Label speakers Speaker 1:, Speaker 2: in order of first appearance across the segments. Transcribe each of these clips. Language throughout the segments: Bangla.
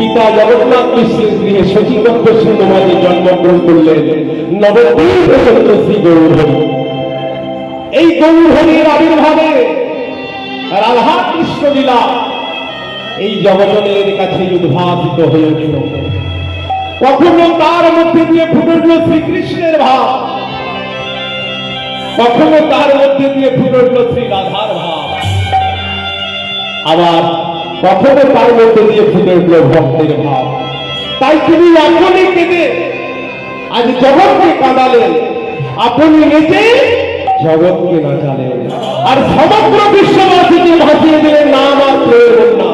Speaker 1: পিতা জগন্নাথ মিশ্রের গৃহে শচীকন্দ সিংহমাঝে জন্মগ্রহণ করলেন। নবদ্বীপ শ্রী গৌরহরি। এই গৌরহরির আবির্ভাবে রাধা কৃষ্ণ লীলা এই জগজনের কাছে উদ্ভাবিত হয়েছিল কখনো তার মধ্যে দিয়ে ফুটে উঠল শ্রীকৃষ্ণের ভাব, কখনো তার মধ্যে দিয়ে ফুটে উঠল শ্রী রাধার ভাব। আবার কখনো তার মধ্যে দিয়ে ফুটে উঠল ভক্তের ভাব। তাই তিনি আপনি কেঁদে আজ জগৎকে কাঁদালেন আপনি নিজে জগৎকে নাচালেন আর সমগ্র বিশ্ববাসীকে ভাসিয়ে দিলেন না আমার প্রয়োজন না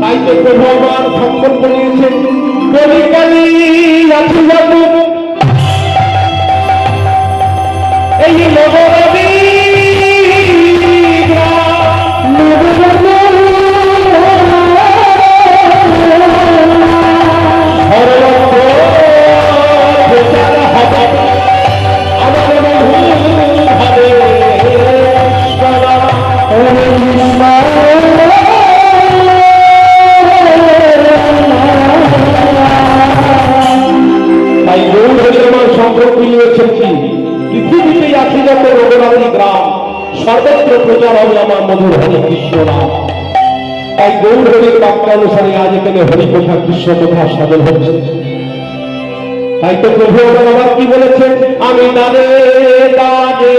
Speaker 1: তাই তো প্রভু আমার সম্পর্ক নিয়েছেন সম্পর্ক নিয়েছেন কি? পৃথিবীতে আছে যত রঘুনাথী গ্রাম, সর্বত্র প্রচার হবে আমার মধুর হরে কৃষ্ণ নাম। তাই গৌর হরির বাক্য অনুসারে আজ এখানে হরিকথা কৃষ্ণ কথা সাধন হচ্ছে। তাই তো প্রভু আমার কি বলেছেন? আমি দাদে দাদে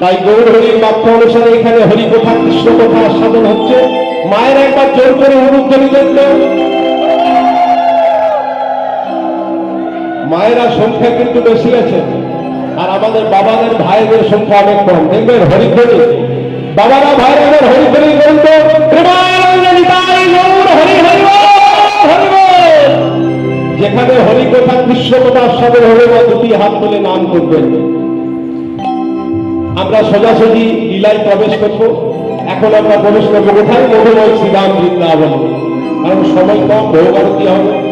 Speaker 1: তাই গৌর বাক্য অনুসারে এখানে হরি কৃষ্ণ কথা সাধন হচ্ছে। মায়ের একবার জোর করে অনুধ্বনি দেখল মায়েরা সংখ্যা কিন্তু বেশি আছে আর আমাদের বাবাদের ভাইদের সংখ্যা অনেক কম। দেখবেন হরিধ্বনি বাবারা, ভাইরাদের হরিধ্বনি বলতো প্রেমানন্দ যেখানে হরি কথা কৃষ্ণ কথা সাধন হবে বা দুটি হাত তুলে নাম করবেন। আমরা সোজাসুজি লীলায় প্রবেশ করব। এখন আমরা প্রবেশ করব কোথায়? মধুময় শ্রীরাম বৃন্দাবন। কারণ সময় কম বহু আরতি হবে?